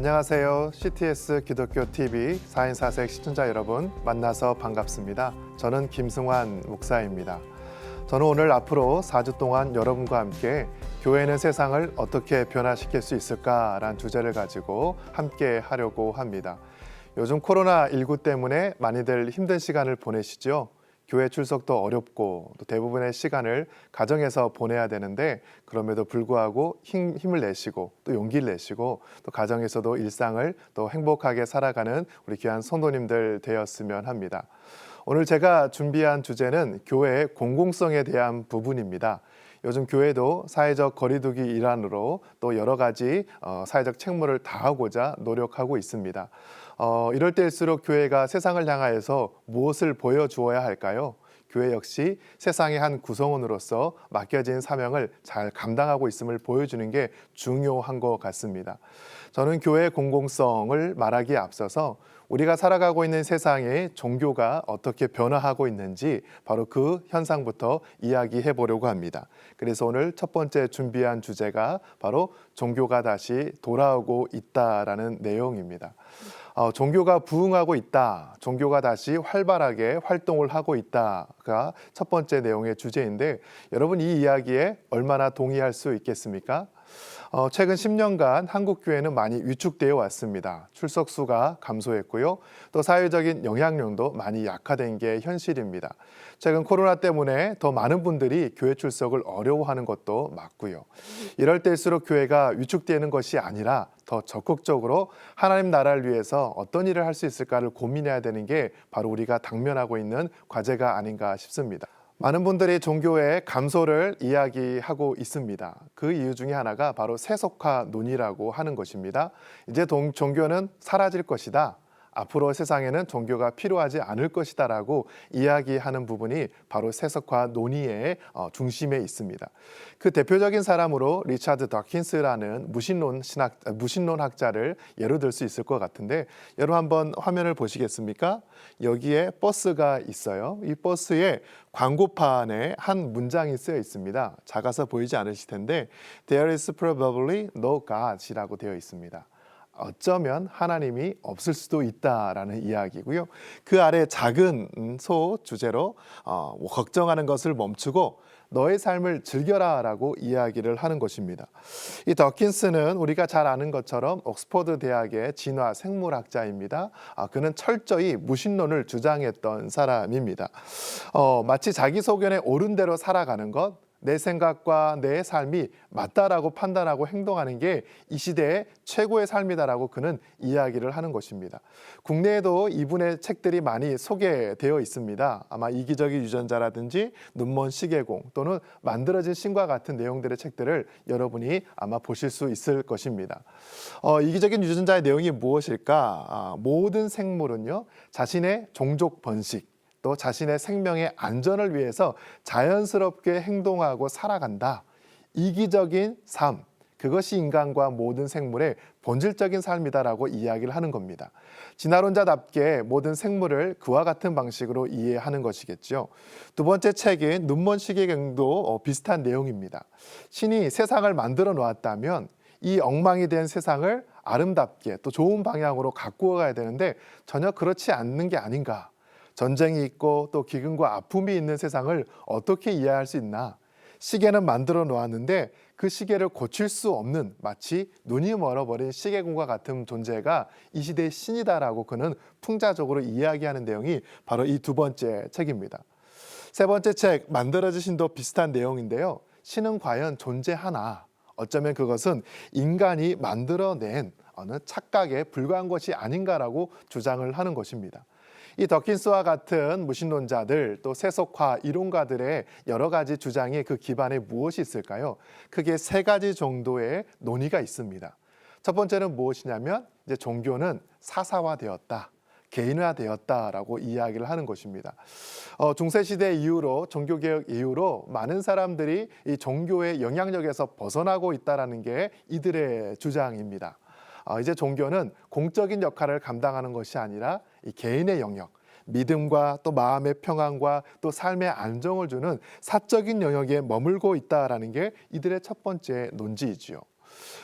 안녕하세요. CTS 기독교 TV 4인 4색 시청자 여러분 만나서 반갑습니다. 저는 김승환 목사입니다. 저는 오늘 앞으로 4주 동안 여러분과 함께 교회는 세상을 어떻게 변화시킬 수 있을까라는 주제를 가지고 함께 하려고 합니다. 요즘 코로나19 때문에 많이들 힘든 시간을 보내시죠. 교회 출석도 어렵고 또 대부분의 시간을 가정에서 보내야 되는데 그럼에도 불구하고 힘, 힘을 내시고 또 용기를 내시고 또 가정에서도 일상을 또 행복하게 살아가는 우리 귀한 성도님들 되었으면 합니다. 오늘 제가 준비한 주제는 교회의 공공성에 대한 부분입니다. 요즘 교회도 사회적 거리두기 일환으로 또 여러 가지 어, 사회적 책무를 다하고자 노력하고 있습니다. 어, 이럴 때일수록 교회가 세상을 향하여서 무엇을 보여주어야 할까요? 교회 역시 세상의 한 구성원으로서 맡겨진 사명을 잘 감당하고 있음을 보여주는 게 중요한 것 같습니다. 저는 교회의 공공성을 말하기에 앞서서 우리가 살아가고 있는 세상에 종교가 어떻게 변화하고 있는지 바로 그 현상부터 이야기해 보려고 합니다. 그래서 오늘 첫 번째 준비한 주제가 바로 종교가 다시 돌아오고 있다라는 내용입니다. 어, 종교가 부흥하고 있다. 종교가 다시 활발하게 활동을 하고 있다가 첫 번째 내용의 주제인데 여러분 이 이야기에 얼마나 동의할 수 있겠습니까? 어, 최근 10년간 한국 교회는 많이 위축되어 왔습니다. 출석 수가 감소했고요. 또 사회적인 영향력도 많이 약화된 게 현실입니다. 최근 코로나 때문에 더 많은 분들이 교회 출석을 어려워하는 것도 맞고요. 이럴 때일수록 교회가 위축되는 것이 아니라 더 적극적으로 하나님 나라를 위해서 어떤 일을 할 수 있을까를 고민해야 되는 게 바로 우리가 당면하고 있는 과제가 아닌가 싶습니다. 많은 분들이 종교의 감소를 이야기하고 있습니다. 그 이유 중에 하나가 바로 세속화 논의라고 하는 것입니다. 이제 동, 종교는 사라질 것이다. 앞으로 세상에는 종교가 필요하지 않을 것이다라고 이야기하는 부분이 바로 세속화 논의의 어, 중심에 있습니다. 그 대표적인 사람으로 리차드 더킨스라는 무신론 신학 무신론 학자를 예로 들 수 있을 것 같은데 여러분 한번 화면을 보시겠습니까? 여기에 버스가 있어요. 이 버스에 광고판에 한 문장이 쓰여 있습니다. 작아서 보이지 않으실 텐데 There is probably no God이라고 되어 있습니다. 어쩌면 하나님이 없을 수도 있다라는 이야기고요. 그 아래 작은 소 주제로 어, 걱정하는 것을 멈추고 너의 삶을 즐겨라라고 이야기를 하는 것입니다. 이 더킨스는 우리가 잘 아는 것처럼 옥스퍼드 대학의 진화 생물학자입니다. 아, 그는 철저히 무신론을 주장했던 사람입니다. 어, 마치 자기 소견에 옳은 대로 살아가는 것, 내 생각과 내 삶이 맞다라고 판단하고 행동하는 게 이 시대의 최고의 삶이다라고 그는 이야기를 하는 것입니다. 국내에도 이분의 책들이 많이 소개되어 있습니다. 아마 이기적인 유전자라든지 눈먼 시계공 또는 만들어진 신과 같은 내용들의 책들을 여러분이 아마 보실 수 있을 것입니다. 어, 이기적인 유전자의 내용이 무엇일까? 아, 모든 생물은요 자신의 종족 번식 또 자신의 생명의 안전을 위해서 자연스럽게 행동하고 살아간다. 이기적인 삶, 그것이 인간과 모든 생물의 본질적인 삶이다라고 이야기를 하는 겁니다. 진화론자답게 모든 생물을 그와 같은 방식으로 이해하는 것이겠죠. 두 번째 책인 눈먼 시계경도 어, 비슷한 내용입니다. 신이 세상을 만들어 놓았다면 이 엉망이 된 세상을 아름답게 또 좋은 방향으로 가꾸어 가야 되는데 전혀 그렇지 않는 게 아닌가. 전쟁이 있고 또 기근과 아픔이 있는 세상을 어떻게 이해할 수 있나? 시계는 만들어 놓았는데 그 시계를 고칠 수 없는 마치 눈이 멀어버린 시계공과 같은 존재가 이 시대의 신이다라고 그는 풍자적으로 이야기하는 내용이 바로 이 두 번째 책입니다. 세 번째 책 만들어지신도 비슷한 내용인데요. 신은 과연 존재하나? 어쩌면 그것은 인간이 만들어낸 어느 착각에 불과한 것이 아닌가라고 주장을 하는 것입니다. 이 더킨스와 같은 무신론자들 또 세속화 이론가들의 여러 가지 주장이 그 기반에 무엇이 있을까요? 크게 세 가지 정도의 논의가 있습니다. 첫 번째는 무엇이냐면 이제 종교는 사사화되었다. 개인화되었다라고 이야기를 하는 것입니다. 어, 중세 시대 이후로 종교 개혁 이후로 많은 사람들이 이 종교의 영향력에서 벗어나고 있다라는 게 이들의 주장입니다. 어, 이제 종교는 공적인 역할을 감당하는 것이 아니라 이 개인의 영역, 믿음과 또 마음의 평안과 또 삶의 안정을 주는 사적인 영역에 머물고 있다라는 게 이들의 첫 번째 논지이지요.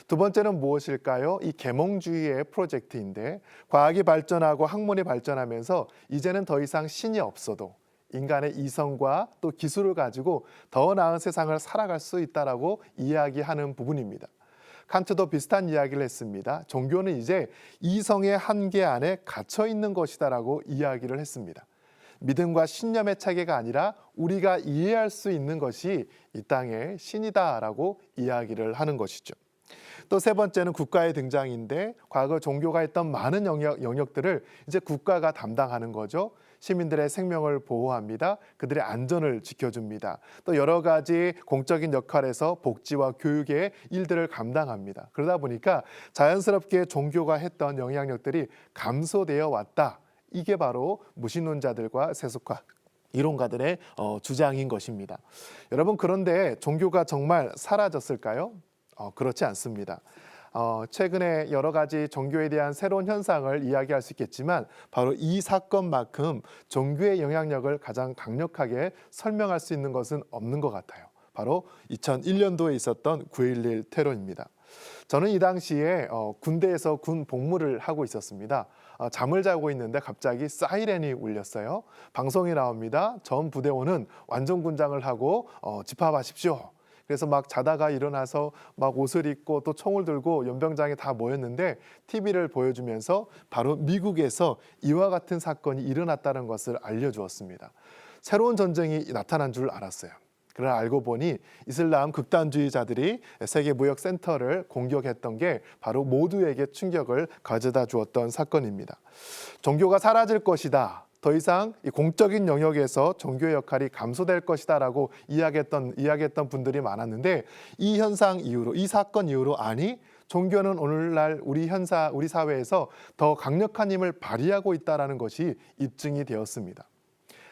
두 번째는 무엇일까요? 이 계몽주의의 프로젝트인데 과학이 발전하고 학문이 발전하면서 이제는 더 이상 신이 없어도 인간의 이성과 또 기술을 가지고 더 나은 세상을 살아갈 수 있다라고 이야기하는 부분입니다. 칸트도 비슷한 이야기를 했습니다. 종교는 이제 이성의 한계 안에 갇혀 있는 것이다라고 이야기를 했습니다. 믿음과 신념의 차이가 아니라 우리가 이해할 수 있는 것이 이 땅의 신이다라고 이야기를 하는 것이죠. 또 세 번째는 국가의 등장인데 과거 종교가 했던 많은 영역, 영역들을 이제 국가가 담당하는 거죠. 시민들의 생명을 보호합니다. 그들의 안전을 지켜줍니다. 또 여러 가지 공적인 역할에서 복지와 교육의 일들을 감당합니다. 그러다 보니까 자연스럽게 종교가 했던 영향력들이 감소되어 왔다. 이게 바로 무신론자들과 세속화 이론가들의 어, 주장인 것입니다. 여러분 그런데 종교가 정말 사라졌을까요? 어, 그렇지 않습니다. 어, 최근에 여러 가지 종교에 대한 새로운 현상을 이야기할 수 있겠지만 바로 이 사건만큼 종교의 영향력을 가장 강력하게 설명할 수 있는 것은 없는 것 같아요. 바로 2001년도에 있었던 9.11 테러입니다. 저는 이 당시에 어, 군대에서 군 복무를 하고 있었습니다. 어, 잠을 자고 있는데 갑자기 사이렌이 울렸어요. 방송이 나옵니다. 전 부대원은 완전 군장을 하고 어, 집합하십시오. 그래서 막 자다가 일어나서 막 옷을 입고 또 총을 들고 연병장에 다 모였는데 TV를 보여주면서 바로 미국에서 이와 같은 사건이 일어났다는 것을 알려주었습니다. 새로운 전쟁이 나타난 줄 알았어요. 그러나 알고 보니 이슬람 극단주의자들이 세계 무역 센터를 공격했던 게 바로 모두에게 충격을 가져다 주었던 사건입니다. 종교가 사라질 것이다. 더 이상 이 공적인 영역에서 종교의 역할이 감소될 것이다라고 이야기했던 이야기했던 분들이 많았는데 이 현상 이후로 이 사건 이후로 아니 종교는 오늘날 우리 현사 우리 사회에서 더 강력한 힘을 발휘하고 있다라는 것이 입증이 되었습니다.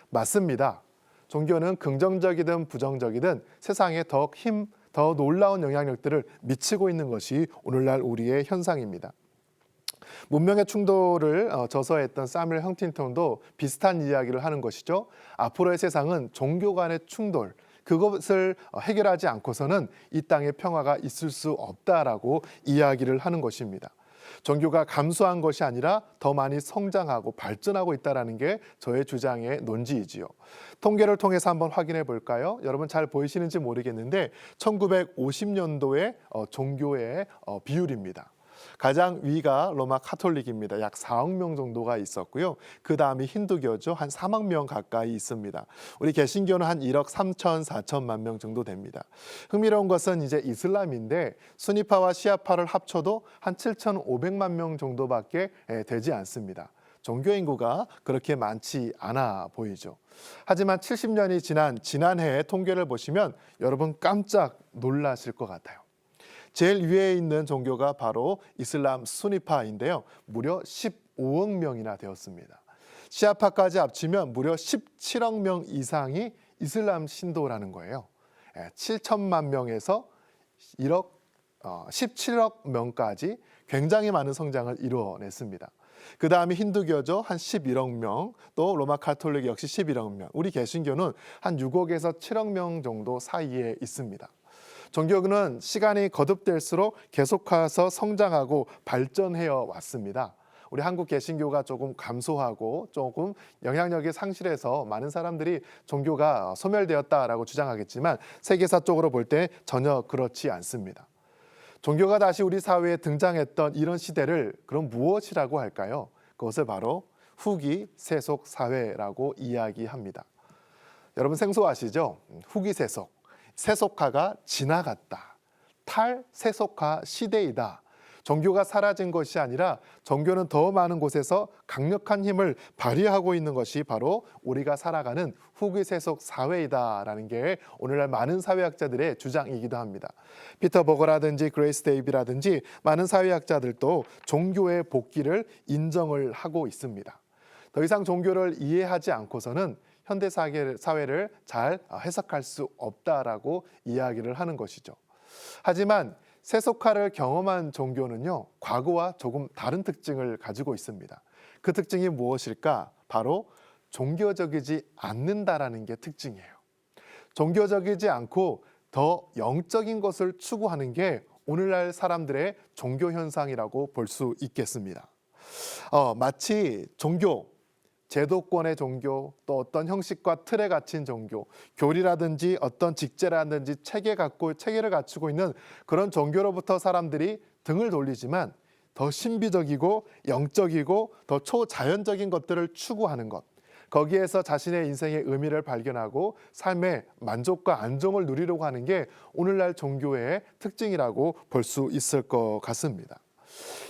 맞습니다. 종교는 긍정적이든 부정적이든 세상에 더 힘, 더 놀라운 영향력들을 미치고 있는 것이 오늘날 우리의 현상입니다. 문명의 충돌을 어, 저서했던 사뮤엘 헌팅턴도 비슷한 이야기를 하는 것이죠. 앞으로의 세상은 종교 간의 충돌, 그것을 어, 해결하지 않고서는 이 땅에 평화가 있을 수 없다라고 이야기를 하는 것입니다. 종교가 감소한 것이 아니라 더 많이 성장하고 발전하고 있다라는 게 저의 주장의 논지이지요. 통계를 통해서 한번 확인해 볼까요? 여러분 잘 보이시는지 모르겠는데 1950년도의 어, 종교의 어, 비율입니다. 가장 위가 로마 카톨릭입니다. 약 4억 명 정도가 있었고요. 그 다음이 힌두교죠. 한 3억 명 가까이 있습니다. 우리 개신교는 한 1억 3천, 4천만 명 정도 됩니다. 흥미로운 것은 이제 이슬람인데 수니파와 시아파를 합쳐도 한 7,500만 명 정도밖에 예, 되지 않습니다. 종교 인구가 그렇게 많지 않아 보이죠. 하지만 70년이 지난 지난해의 통계를 보시면 여러분 깜짝 놀라실 것 같아요. 제일 위에 있는 종교가 바로 이슬람 수니파인데요. 무려 15억 명이나 되었습니다. 시아파까지 합치면 무려 17억 명 이상이 이슬람 신도라는 거예요. 7천만 명에서 1억, 어, 17억 명까지 굉장히 많은 성장을 이루어냈습니다. 그 다음에 힌두교죠. 한 11억 명, 또 로마 카톨릭 역시 11억 명, 우리 개신교는 한 6억에서 7억 명 정도 사이에 있습니다. 종교는 시간이 거듭될수록 계속해서 성장하고 발전해어 왔습니다. 우리 한국 개신교가 조금 감소하고 조금 영향력이 상실해서 많은 사람들이 종교가 소멸되었다라고 주장하겠지만 세계사적으로 볼 때 전혀 그렇지 않습니다. 종교가 다시 우리 사회에 등장했던 이런 시대를 그럼 무엇이라고 할까요? 그것을 바로 후기 세속 사회라고 이야기합니다. 여러분 생소하시죠? 후기 세속. 세속화가 지나갔다. 탈세속화 시대이다. 종교가 사라진 것이 아니라 종교는 더 많은 곳에서 강력한 힘을 발휘하고 있는 것이 바로 우리가 살아가는 후기 세속 사회이다라는 게 오늘날 많은 사회학자들의 주장이기도 합니다. 피터 버거라든지 그레이스 데이비라든지 많은 사회학자들도 종교의 복귀를 인정을 하고 있습니다. 더 이상 종교를 이해하지 않고서는 현대 사회를 잘 해석할 수 없다라고 이야기를 하는 것이죠. 하지만 세속화를 경험한 종교는요, 과거와 조금 다른 특징을 가지고 있습니다. 그 특징이 무엇일까? 바로 종교적이지 않는다라는 게 특징이에요. 종교적이지 않고 더 영적인 것을 추구하는 게 오늘날 사람들의 종교 현상이라고 볼 수 있겠습니다. 어, 마치 종교, 제도권의 종교, 또 어떤 형식과 틀에 갇힌 종교, 교리라든지 어떤 직제라든지 체계 갖고 체계를 갖추고 있는 그런 종교로부터 사람들이 등을 돌리지만 더 신비적이고 영적이고 더 초자연적인 것들을 추구하는 것. 거기에서 자신의 인생의 의미를 발견하고 삶의 만족과 안정을 누리려고 하는 게 오늘날 종교의 특징이라고 볼 수 있을 것 같습니다.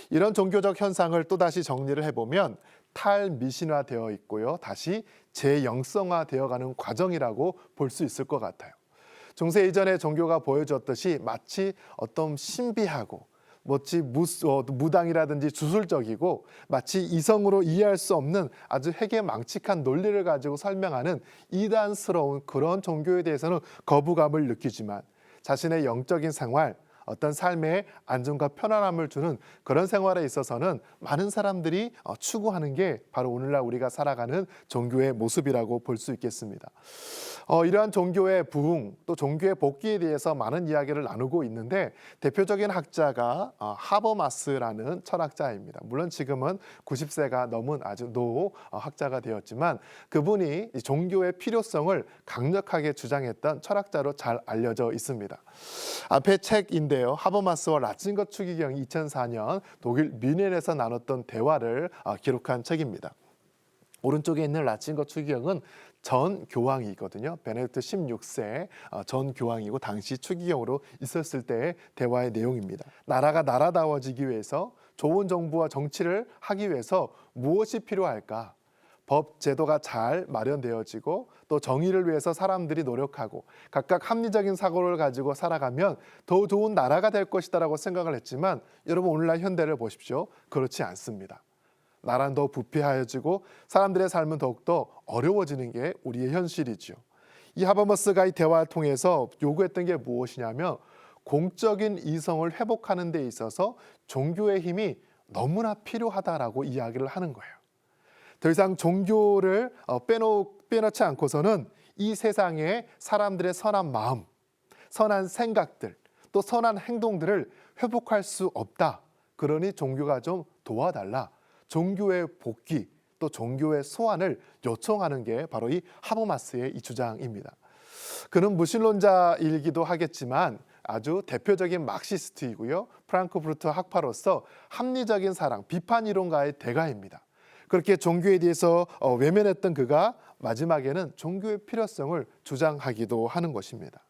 이런 종교적 현상을 또다시 정리를 해보면 탈미신화되어 있고요. 다시 재영성화되어 가는 과정이라고 볼 수 있을 것 같아요. 중세 이전의 종교가 보여주었듯이 마치 어떤 신비하고 무, 어, 무당이라든지 주술적이고 마치 이성으로 이해할 수 없는 아주 해괴망측한 논리를 가지고 설명하는 이단스러운 그런 종교에 대해서는 거부감을 느끼지만 자신의 영적인 생활 어떤 삶의 안정과 편안함을 주는 그런 생활에 있어서는 많은 사람들이 어, 추구하는 게 바로 오늘날 우리가 살아가는 종교의 모습이라고 볼 수 있겠습니다. 어, 이러한 종교의 부흥 또 종교의 복귀에 대해서 많은 이야기를 나누고 있는데 대표적인 학자가 어, 하버마스라는 철학자입니다. 물론 지금은 90세가 넘은 아주 노 어, 학자가 되었지만 그분이 이 종교의 필요성을 강력하게 주장했던 철학자로 잘 알려져 있습니다. 앞에 책인데 요. 하버마스와 라친거 추기경이 2004년 독일 뮌헨에서 나눴던 대화를 어, 기록한 책입니다. 오른쪽에 있는 라친거 추기경은 전 교황이거든요. 베네딕트 16세 어, 전 교황이고 당시 추기경으로 있었을 때의 대화의 내용입니다. 나라가 나라다워지기 위해서 좋은 정부와 정치를 하기 위해서 무엇이 필요할까? 법 제도가 잘 마련되어지고 또 정의를 위해서 사람들이 노력하고 각각 합리적인 사고를 가지고 살아가면 더 좋은 나라가 될 것이다라고 생각을 했지만 여러분 오늘날 현대를 보십시오. 그렇지 않습니다. 나라는 더 부패하여지고 사람들의 삶은 더욱더 어려워지는 게 우리의 현실이지요. 이 하버머스가 이 대화를 통해서 요구했던 게 무엇이냐면 공적인 이성을 회복하는 데 있어서 종교의 힘이 너무나 필요하다라고 이야기를 하는 거예요. 더 이상 종교를 어, 빼놓, 빼놓지 않고서는 이 세상에 사람들의 선한 마음, 선한 생각들, 또 선한 행동들을 회복할 수 없다. 그러니 종교가 좀 도와달라. 종교의 복귀, 또 종교의 소환을 요청하는 게 바로 이 하버마스의 이 주장입니다. 그는 무신론자이기도 하겠지만 아주 대표적인 막시스트이고요. 프랑크푸르트 학파로서 합리적인 사랑, 비판 이론가의 대가입니다. 그렇게 종교에 대해서 어, 외면했던 그가 마지막에는 종교의 필요성을 주장하기도 하는 것입니다.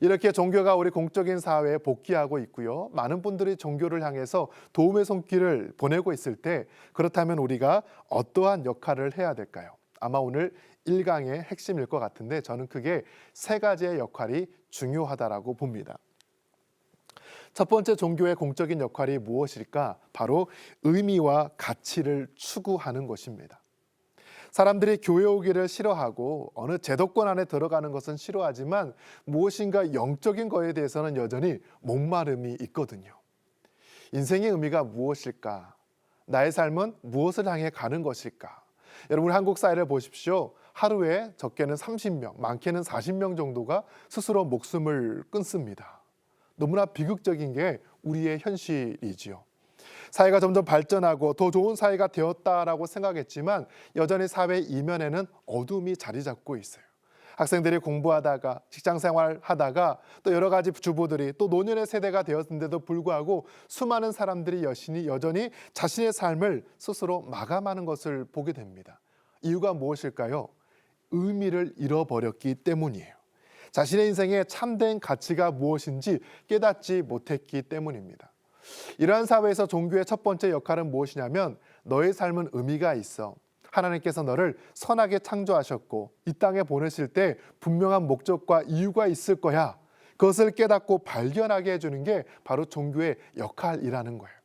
이렇게 종교가 우리 공적인 사회에 복귀하고 있고요. 많은 분들이 종교를 향해서 도움의 손길을 보내고 있을 때 그렇다면 우리가 어떠한 역할을 해야 될까요? 아마 오늘 1강의 핵심일 것 같은데 저는 그게 세 가지의 역할이 중요하다라고 봅니다. 첫 번째 종교의 공적인 역할이 무엇일까? 바로 의미와 가치를 추구하는 것입니다. 사람들이 교회 오기를 싫어하고 어느 제도권 안에 들어가는 것은 싫어하지만 무엇인가 영적인 거에 대해서는 여전히 목마름이 있거든요. 인생의 의미가 무엇일까? 나의 삶은 무엇을 향해 가는 것일까? 여러분 한국 사회를 보십시오. 하루에 적게는 30명, 많게는 40명 정도가 스스로 목숨을 끊습니다. 너무나 비극적인 게 우리의 현실이지요. 사회가 점점 발전하고 더 좋은 사회가 되었다라고 생각했지만 여전히 사회 이면에는 어둠이 자리 잡고 있어요. 학생들이 공부하다가 직장 생활 하다가 또 여러 가지 주부들이 또 노년의 세대가 되었는데도 불구하고 수많은 사람들이 여신이 여전히 자신의 삶을 스스로 마감하는 것을 보게 됩니다. 이유가 무엇일까요? 의미를 잃어버렸기 때문이에요. 자신의 인생에 참된 가치가 무엇인지 깨닫지 못했기 때문입니다. 이러한 사회에서 종교의 첫 번째 역할은 무엇이냐면 너의 삶은 의미가 있어. 하나님께서 너를 선하게 창조하셨고 이 땅에 보내실 때 분명한 목적과 이유가 있을 거야. 그것을 깨닫고 발견하게 해주는 게 바로 종교의 역할이라는 거예요.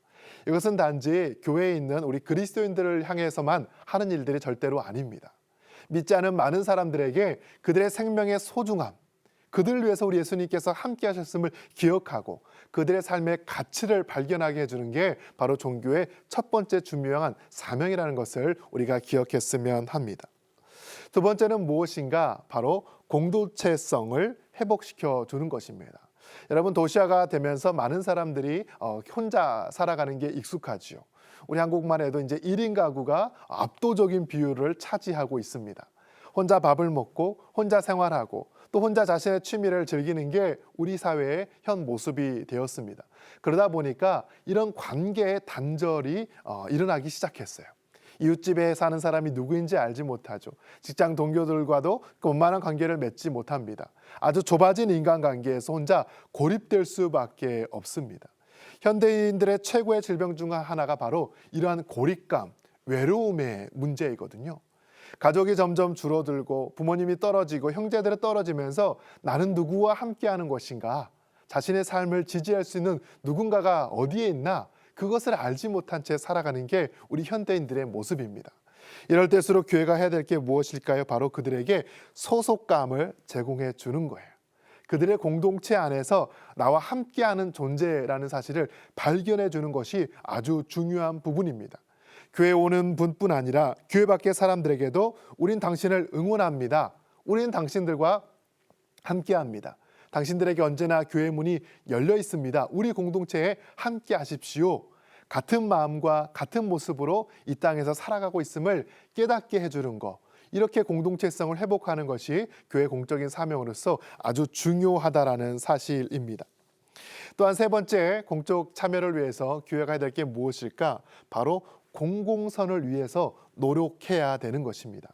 이것은 단지 교회에 있는 우리 그리스도인들을 향해서만 하는 일들이 절대로 아닙니다. 믿지 않은 많은 사람들에게 그들의 생명의 소중함, 그들을 위해서 우리 예수님께서 함께 하셨음을 기억하고 그들의 삶의 가치를 발견하게 해주는 게 바로 종교의 첫 번째 중요한 사명이라는 것을 우리가 기억했으면 합니다. 두 번째는 무엇인가? 바로 공동체성을 회복시켜 주는 것입니다. 여러분 도시화가 되면서 많은 사람들이 어, 혼자 살아가는 게 익숙하지요. 우리 한국만 해도 이제 1인 가구가 압도적인 비율을 차지하고 있습니다. 혼자 밥을 먹고 혼자 생활하고 또 혼자 자신의 취미를 즐기는 게 우리 사회의 현 모습이 되었습니다. 그러다 보니까 이런 관계의 단절이 어, 일어나기 시작했어요. 이웃집에 사는 사람이 누구인지 알지 못하죠. 직장 동료들과도 그 원만한 관계를 맺지 못합니다. 아주 좁아진 인간관계에서 혼자 고립될 수밖에 없습니다. 현대인들의 최고의 질병 중 하나가 바로 이러한 고립감, 외로움의 문제이거든요. 가족이 점점 줄어들고 부모님이 떨어지고 형제들이 떨어지면서 나는 누구와 함께하는 것인가? 자신의 삶을 지지할 수 있는 누군가가 어디에 있나? 그것을 알지 못한 채 살아가는 게 우리 현대인들의 모습입니다. 이럴 때일수록 교회가 해야 될 게 무엇일까요? 바로 그들에게 소속감을 제공해 주는 거예요. 그들의 공동체 안에서 나와 함께하는 존재라는 사실을 발견해 주는 것이 아주 중요한 부분입니다. 교회 오는 분뿐 아니라 교회 밖의 사람들에게도 우린 당신을 응원합니다. 우리는 당신들과 함께합니다. 당신들에게 언제나 교회 문이 열려 있습니다. 우리 공동체에 함께 하십시오. 같은 마음과 같은 모습으로 이 땅에서 살아가고 있음을 깨닫게 해주는 것. 이렇게 공동체성을 회복하는 것이 교회 공적인 사명으로서 아주 중요하다라는 사실입니다. 또한 세 번째 공적 참여를 위해서 교회가 해야 될 게 무엇일까? 바로 공공선을 위해서 노력해야 되는 것입니다.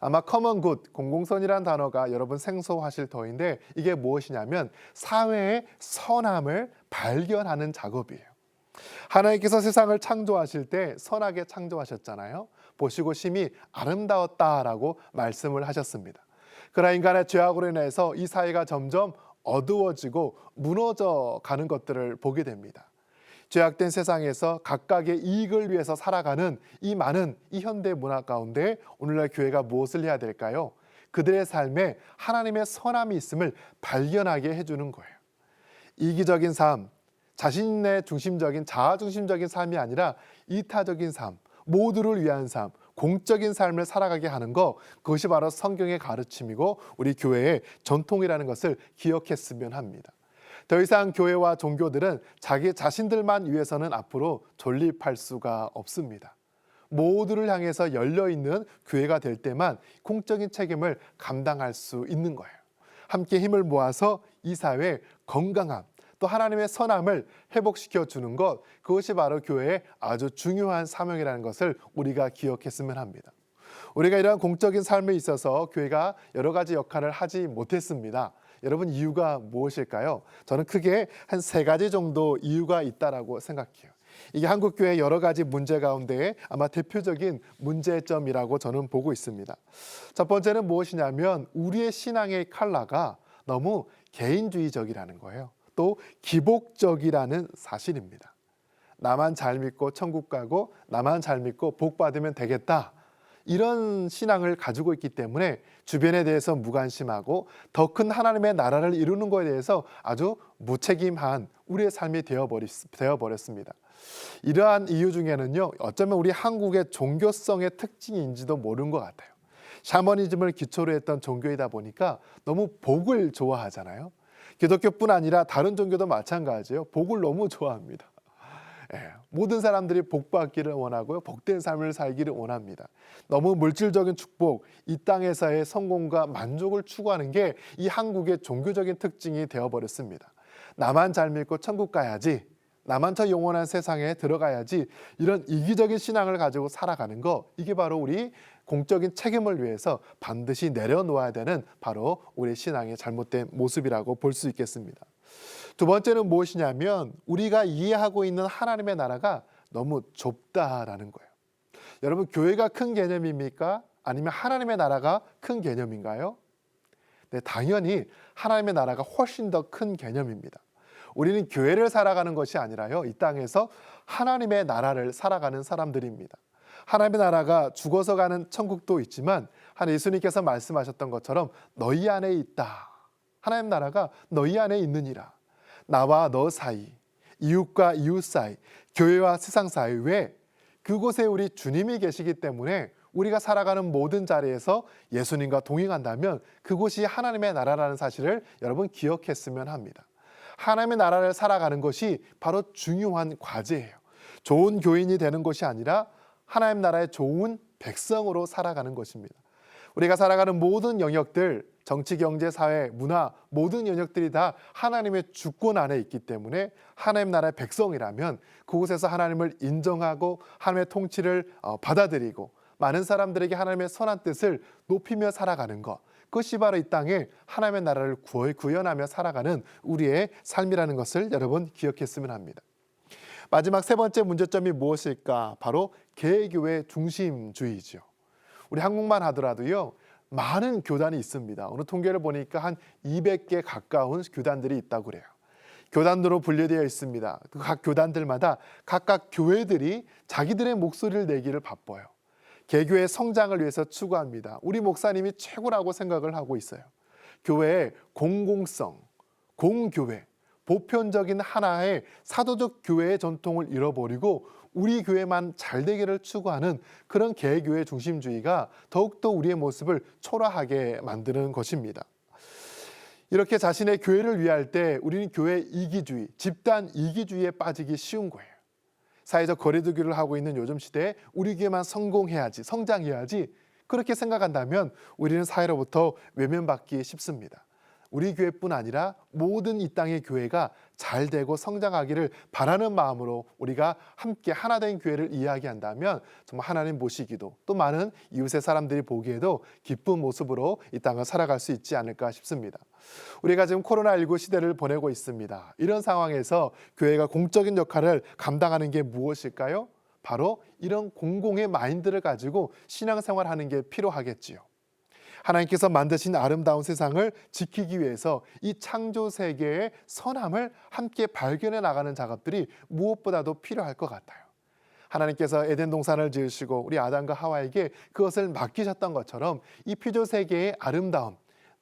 아마 커먼 굿, 공공선이라는 단어가 여러분 생소하실 터인데 이게 무엇이냐면 사회의 선함을 발견하는 작업이에요. 하나님께서 세상을 창조하실 때 선하게 창조하셨잖아요. 보시고 심히 아름다웠다라고 말씀을 하셨습니다. 그러나 인간의 죄악으로 인해서 이 사회가 점점 어두워지고 무너져 가는 것들을 보게 됩니다. 죄악된 세상에서 각각의 이익을 위해서 살아가는 이 많은 이 현대 문화 가운데 오늘날 교회가 무엇을 해야 될까요? 그들의 삶에 하나님의 선함이 있음을 발견하게 해주는 거예요. 이기적인 삶, 자신의 중심적인 자아 중심적인 삶이 아니라 이타적인 삶, 모두를 위한 삶, 공적인 삶을 살아가게 하는 것 그것이 바로 성경의 가르침이고 우리 교회의 전통이라는 것을 기억했으면 합니다. 더 이상 교회와 종교들은 자기 자신들만 위해서는 앞으로 존립할 수가 없습니다. 모두를 향해서 열려 있는 교회가 될 때만 공적인 책임을 감당할 수 있는 거예요. 함께 힘을 모아서 이 사회 건강함, 또 하나님의 선함을 회복시켜 주는 것 그것이 바로 교회의 아주 중요한 사명이라는 것을 우리가 기억했으면 합니다. 우리가 이러한 공적인 삶에 있어서 교회가 여러 가지 역할을 하지 못했습니다. 여러분 이유가 무엇일까요? 저는 크게 한 세 가지 정도 이유가 있다라고 생각해요. 이게 한국 교회 여러 가지 문제 가운데 아마 대표적인 문제점이라고 저는 보고 있습니다. 첫 번째는 무엇이냐면 우리의 신앙의 칼라가 너무 개인주의적이라는 거예요. 또 기복적이라는 사실입니다. 나만 잘 믿고 천국 가고 나만 잘 믿고 복 받으면 되겠다. 이런 신앙을 가지고 있기 때문에 주변에 대해서 무관심하고 더 큰 하나님의 나라를 이루는 것에 대해서 아주 무책임한 우리의 삶이 되어버렸습니다. 이러한 이유 중에는요, 어쩌면 우리 한국의 종교성의 특징인지도 모르는 것 같아요. 샤머니즘을 기초로 했던 종교이다 보니까 너무 복을 좋아하잖아요. 기독교뿐 아니라 다른 종교도 마찬가지예요. 복을 너무 좋아합니다. 예, 모든 사람들이 복 받기를 원하고요. 복된 삶을 살기를 원합니다. 너무 물질적인 축복, 이 땅에서의 성공과 만족을 추구하는 게 이 한국의 종교적인 특징이 되어버렸습니다. 나만 잘 믿고 천국 가야지. 나만 저 영원한 세상에 들어가야지. 이런 이기적인 신앙을 가지고 살아가는 거, 이게 바로 우리 공적인 책임을 위해서 반드시 내려놓아야 되는 바로 우리 신앙의 잘못된 모습이라고 볼 수 있겠습니다. 두 번째는 무엇이냐면 우리가 이해하고 있는 하나님의 나라가 너무 좁다라는 거예요. 여러분 교회가 큰 개념입니까? 아니면 하나님의 나라가 큰 개념인가요? 네, 당연히 하나님의 나라가 훨씬 더 큰 개념입니다. 우리는 교회를 살아가는 것이 아니라요. 이 땅에서 하나님의 나라를 살아가는 사람들입니다. 하나님의 나라가 죽어서 가는 천국도 있지만 한 예수님께서 말씀하셨던 것처럼 너희 안에 있다. 하나님 나라가 너희 안에 있느니라. 나와 너 사이, 이웃과 이웃 사이, 교회와 세상 사이 왜 그곳에 우리 주님이 계시기 때문에 우리가 살아가는 모든 자리에서 예수님과 동행한다면 그곳이 하나님의 나라라는 사실을 여러분 기억했으면 합니다. 하나님의 나라를 살아가는 것이 바로 중요한 과제예요. 좋은 교인이 되는 것이 아니라 하나님 나라의 좋은 백성으로 살아가는 것입니다. 우리가 살아가는 모든 영역들, 정치, 경제, 사회, 문화 모든 영역들이 다 하나님의 주권 안에 있기 때문에 하나님 나라의 백성이라면 그곳에서 하나님을 인정하고 하나님의 통치를 어, 받아들이고 많은 사람들에게 하나님의 선한 뜻을 높이며 살아가는 것. 그것이 바로 이 땅에 하나님의 나라를 구현하며 살아가는 우리의 삶이라는 것을 여러분 기억했으면 합니다. 마지막 세 번째 문제점이 무엇일까? 바로 개교의 중심주의죠. 우리 한국만 하더라도요. 많은 교단이 있습니다. 어느 통계를 보니까 한 200개 가까운 교단들이 있다고 그래요. 교단으로 분류되어 있습니다. 그각 교단들마다 각각 교회들이 자기들의 목소리를 내기를 바빠요. 개교의 성장을 위해서 추구합니다. 우리 목사님이 최고라고 생각을 하고 있어요. 교회의 공공성, 공교회, 보편적인 하나의 사도적 교회의 전통을 잃어버리고 우리 교회만 잘 되기를 추구하는 그런 개교의 중심주의가 더욱더 우리의 모습을 초라하게 만드는 것입니다. 이렇게 자신의 교회를 위할 때 우리는 교회 이기주의, 집단 이기주의에 빠지기 쉬운 거예요. 사회적 거리두기를 하고 있는 요즘 시대에 우리 교회만 성공해야지, 성장해야지 그렇게 생각한다면 우리는 사회로부터 외면받기 쉽습니다. 우리 교회뿐 아니라 모든 이 땅의 교회가 잘 되고 성장하기를 바라는 마음으로 우리가 함께 하나된 교회를 이야기한다면 정말 하나님 모시기도 또 많은 이웃의 사람들이 보기에도 기쁜 모습으로 이 땅을 살아갈 수 있지 않을까 싶습니다. 우리가 지금 코로나19 시대를 보내고 있습니다. 이런 상황에서 교회가 공적인 역할을 감당하는 게 무엇일까요? 바로 이런 공공의 마인드를 가지고 신앙생활하는 게 필요하겠지요. 하나님께서 만드신 아름다운 세상을 지키기 위해서 이 창조 세계의 선함을 함께 발견해 나가는 작업들이 무엇보다도 필요할 것 같아요. 하나님께서 에덴 동산을 지으시고 우리 아담과 하와에게 그것을 맡기셨던 것처럼 이 피조 세계의 아름다움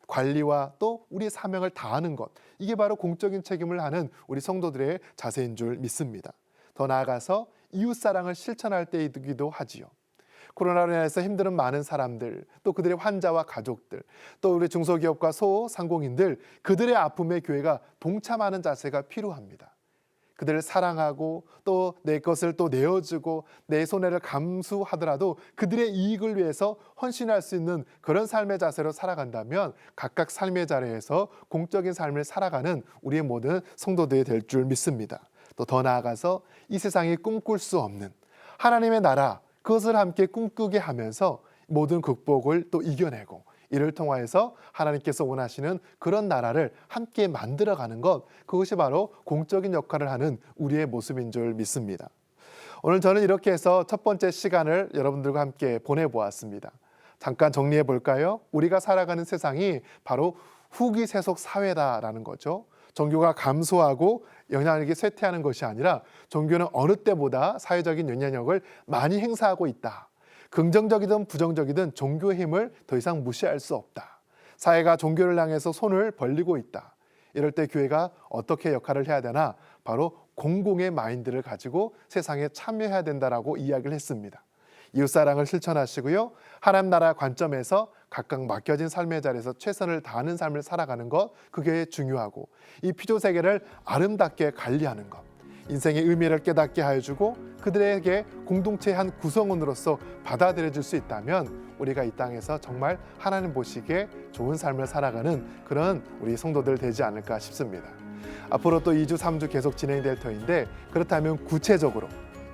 관리와 또 우리 사명을 다하는 것 이게 바로 공적인 책임을 하는 우리 성도들의 자세인 줄 믿습니다. 더 나아가서 이웃 사랑을 실천할 때이기도 하지요. 코로나로 인해서 힘든 많은 사람들, 또 그들의 환자와 가족들, 또 우리 중소기업과 소상공인들, 그들의 아픔에 교회가 동참하는 자세가 필요합니다. 그들을 사랑하고 또 내 것을 또 내어주고 내 손해를 감수하더라도 그들의 이익을 위해서 헌신할 수 있는 그런 삶의 자세로 살아간다면 각각 삶의 자리에서 공적인 삶을 살아가는 우리의 모든 성도들이 될 줄 믿습니다. 또 더 나아가서 이 세상이 꿈꿀 수 없는 하나님의 나라 그것을 함께 꿈꾸게 하면서 모든 극복을 또 이겨내고 이를 통하여서 하나님께서 원하시는 그런 나라를 함께 만들어가는 것 그것이 바로 공적인 역할을 하는 우리의 모습인 줄 믿습니다. 오늘 저는 이렇게 해서 첫 번째 시간을 여러분들과 함께 보내보았습니다. 잠깐 정리해 볼까요? 우리가 살아가는 세상이 바로 후기 세속 사회다라는 거죠. 종교가 감소하고 영향력이 쇠퇴하는 것이 아니라 종교는 어느 때보다 사회적인 영향력을 많이 행사하고 있다. 긍정적이든 부정적이든 종교의 힘을 더 이상 무시할 수 없다. 사회가 종교를 향해서 손을 벌리고 있다. 이럴 때 교회가 어떻게 역할을 해야 되나? 바로 공공의 마인드를 가지고 세상에 참여해야 된다라고 이야기를 했습니다. 이웃사랑을 실천하시고요. 하나님 나라 관점에서 각각 맡겨진 삶의 자리에서 최선을 다하는 삶을 살아가는 것 그게 중요하고 이 피조 세계를 아름답게 관리하는 것 인생의 의미를 깨닫게 하여 주고 그들에게 공동체의 한 구성원으로서 받아들여 줄 수 있다면 우리가 이 땅에서 정말 하나님 보시기에 좋은 삶을 살아가는 그런 우리 성도들 되지 않을까 싶습니다. 앞으로 또 2주, 3주 계속 진행될 터인데 그렇다면 구체적으로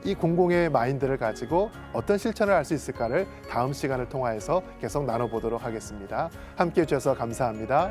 이 공공의 마인드를 가지고 어떤 실천을 할 수 있을까를 다음 시간을 통하여서 계속 나눠보도록 하겠습니다. 함께 해주셔서 감사합니다.